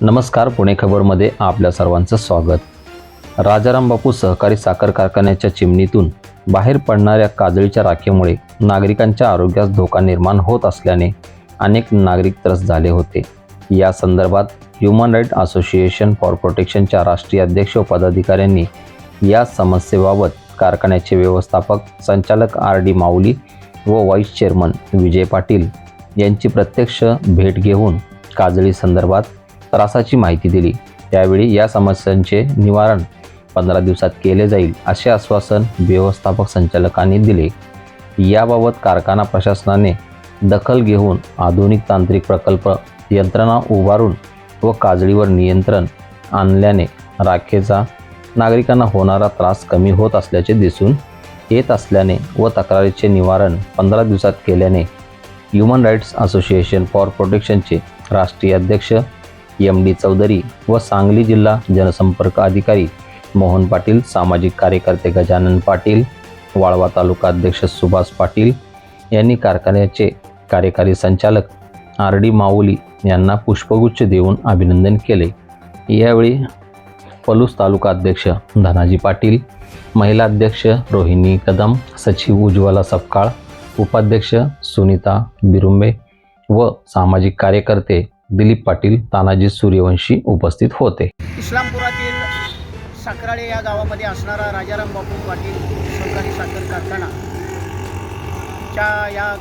नमस्कार पुणे खबरमध्ये आपल्या सर्वांचं स्वागत. राजाराम बापू सहकारी साखर कारखान्याच्या चिमणीतून बाहेर पडणाऱ्या काजळीच्या राखेमुळे नागरिकांच्या आरोग्यास धोका निर्माण होत असल्याने अनेक नागरिक त्रस्त झाले होते. या संदर्भात ह्युमन राईट असोसिएशन फॉर प्रोटेक्शनच्या राष्ट्रीय अध्यक्ष व पदाधिकाऱ्यांनी या समस्येबाबत कारखान्याचे व्यवस्थापक संचालक आर डी माऊली व व्हाईस चेअरमन विजय पाटील यांची प्रत्यक्ष भेट घेऊन काजळी संदर्भात त्रासाची माहिती दिली. त्यावेळी या समस्यांचे निवारण पंधरा दिवसात केले जाईल असे आश्वासन व्यवस्थापक संचालकांनी दिले. याबाबत कारखाना प्रशासनाने दखल घेऊन आधुनिक तांत्रिक प्रकल्प यंत्रणा उभारून व काजळीवर नियंत्रण आणल्याने राखेचा नागरिकांना होणारा त्रास कमी होत असल्याचे दिसून येत असल्याने व तक्रारीचे निवारण पंधरा दिवसात केल्याने ह्युमन राईट्स असोसिएशन फॉर प्रोटेक्शनचे राष्ट्रीय अध्यक्ष एम डी चौधरी व सांगली जिल्हा जनसंपर्क अधिकारी मोहन पाटील सामाजिक कार्यकर्ते गजानन पाटील वाळवा तालुका अध्यक्ष सुभाष पाटील यांनी कारखान्याचे कार्यकारी संचालक आर डी माऊली यांना पुष्पगुच्छ देऊन अभिनंदन केले. यावेळी पलूस तालुका अध्यक्ष धनाजी पाटील महिला अध्यक्ष रोहिणी कदम सचिव उज्ज्वला सपकाळ उपाध्यक्ष सुनीता बिरुंबे व सामाजिक कार्यकर्ते दिलीप पाटील तानाजी सूर्यवंशी उपस्थित होते. इस्लामपुरातील साखराळे या गावामध्ये असणारा राजाराम बापू पाटील सहकारी साखर कारखाना. च्या या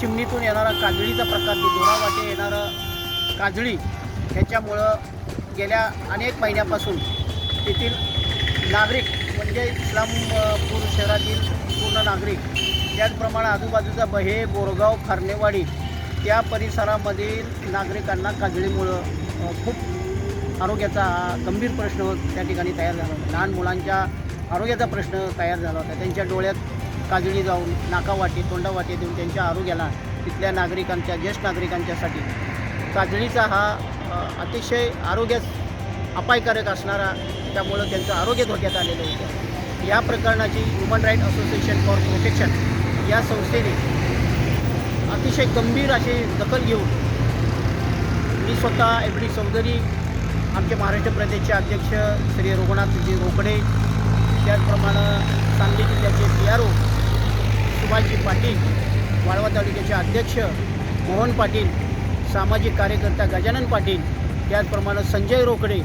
चिमणीतून येणारा काजळीचा प्रकार जो दोरावाटे येणारं काजळी ह्याच्यामुळं गेल्या अनेक महिन्यापासून तेथील नागरिक म्हणजे इस्लामपूर शहरातील पूर्ण नागरिक त्याचप्रमाणे आजूबाजूचा बहे बोरगाव खारनेवाडी त्या परिसरामधील नागरिकांना काजळीमुळं खूप आरोग्याचा गंभीर प्रश्न त्या ठिकाणी तयार झाला होता. लहान मुलांच्या आरोग्याचा प्रश्न तयार झाला होता. त्यांच्या डोळ्यात काजळी जाऊन नाकावाटे तोंडावाटे देऊन त्यांच्या आरोग्याला तिथल्या नागरिकांच्या ज्येष्ठ नागरिकांच्यासाठी काजळीचा हा अतिशय आरोग्यास अपायकारक असणारा त्यामुळं त्यांचं आरोग्य धोक्यात आलेलं होतं. या प्रकरणाची human right association for protection या संस्थेने अतिशय गंभीर अशी दखल घेऊन मी स्वतः एफ डी चौधरी आमचे महाराष्ट्र प्रदेशचे अध्यक्ष श्री रघुनाथजी रोकडे त्याचप्रमाणे सांगली जिल्ह्याचे P R O Subhashji Patil Walwa तालुक्याचे अध्यक्ष मोहन पाटील सामाजिक कार्यकर्ता गजानन पाटील त्याचप्रमाणे संजय रोकडे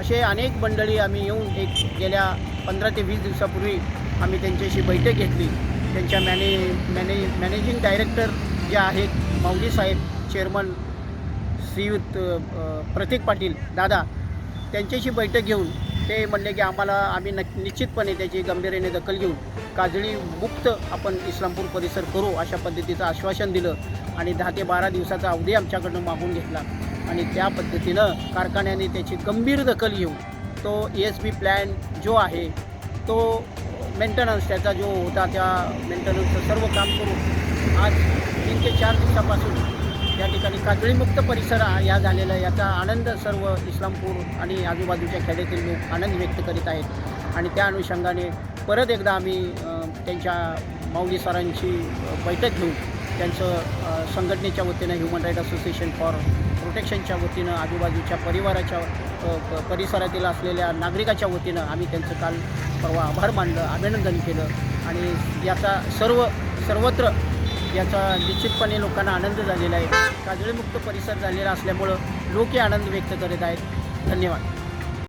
असे अनेक मंडळी आम्ही येऊन एक गेल्या पंधरा ते वीस दिवसापूर्वी आम्ही त्यांच्याशी बैठक घेतली. त्यांच्या मॅने मॅने मॅनेजिंग डायरेक्टर जे आहेत माऊली साहेब चेअरमन श्रीयुत प्रतीक पाटील दादा त्यांच्याशी बैठक घेऊन ते म्हणले की आम्हाला आम्ही नक् निश्चितपणे त्याची गंभीर्याने दखल घेऊन काजळी मुक्त आपण इस्लामपूर परिसर करू अशा पद्धतीचं आश्वासन दिलं आणि दहा ते बारा दिवसाचा अवधी आमच्याकडनं मागून घेतला. आणि त्या पद्धतीनं कारखान्याने त्याची गंभीर दखल घेऊन तो ई एस बी प्लॅन जो आहे तो मेंटेनन्स त्याचा जो होता त्या मेंटेनन्सचं सर्व काम करून आज तीन ते चार दिवसापासून या ठिकाणी काजळीमुक्त परिसर या झालेला आहे. याचा आनंद सर्व इस्लामपूर आणि आजूबाजूच्या खेड्यातील लोक आनंद व्यक्त करीत आहेत आणि त्या अनुषंगाने परत एकदा आम्ही त्यांच्या माऊली सरांची बैठक घेऊन त्यांचं संघटनेच्या वतीनं ह्युमन राईट असोसिएशन फॉर प्रोटेक्शनच्या वतीनं आजूबाजूच्या परिवाराच्या परिसरातील असलेल्या नागरिकाच्या वतीनं आम्ही त्यांचं काल परवा आभार मानलं अभिनंदन केलं आणि याचा सर्व सर्वत्र याचा निश्चितपणे लोकांना आनंद झालेला आहे. काजळीमुक्त परिसर झालेला असल्यामुळं लोकही आनंद व्यक्त करीत आहेत. धन्यवाद.